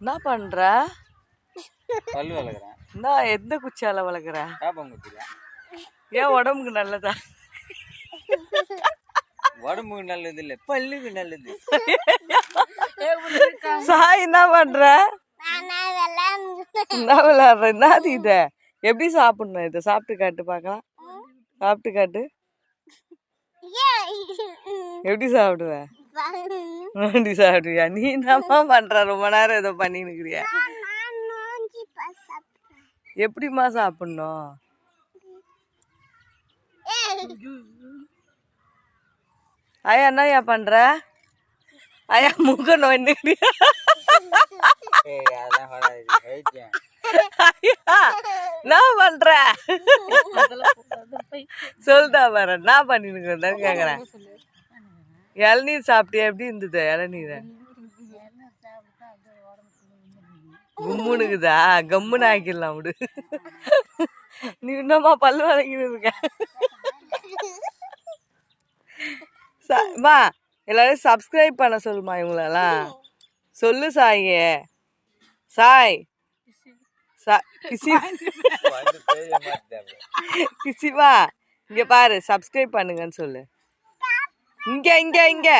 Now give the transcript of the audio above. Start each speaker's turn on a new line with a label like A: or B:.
A: என்ன பண்ற?
B: பல்லு வளர்க்குறேன்
A: என்ன எந்த குச்சியால வளர்க்குற
B: காப்பாங்குச்சியில்
A: ஏன் உடம்புக்கு நல்லதா?
B: உடம்புக்கு நல்லது இல்லை பல்லுக்கு நல்லது.
A: சாய் என்ன பண்ற? என்ன விளையாடுற என்னது இத? எப்படி சாப்பிடணும் இதை? சாப்பிட்டு காட்டு பார்க்கலாம். சாப்பிட்டு காட்டு. எப்படி சாப்பிடுவ? எப்படி சாப்பிடுவியா? நீ என்னம்மா பண்ற? ரொம்ப நேரம் ஏதோ பண்ணின்னு இருக்கிறியா எப்படிம்மா சாப்பிடணும்? ஐயா என்னய்யா பண்ற? ஐயா முக நோண்டிக்கிறியா ஐயா என்ன பண்ற? சொல்லுதா வர என்ன பண்ணிருக்கேன் கேக்குறேன். இளநீர் சாப்பிட்டியா? எப்படி இருந்தது இளநீர்? கும்முனுக்குதா கம்முன்னு ஆக்கிடலாம் விடு. நீ என்னம்மா பல்லு வளைக்கிட்டு இருக்க. எல்லாரும் சப்ஸ்கிரைப் பண்ண சொல்லுமா இவங்களெல்லாம். சொல்லு சாயே. சாய். கிசிவா இங்க பாரு சப்ஸ்கிரைப் பண்ணுங்கன்னு சொல்லு. இங்க இங்க இங்க.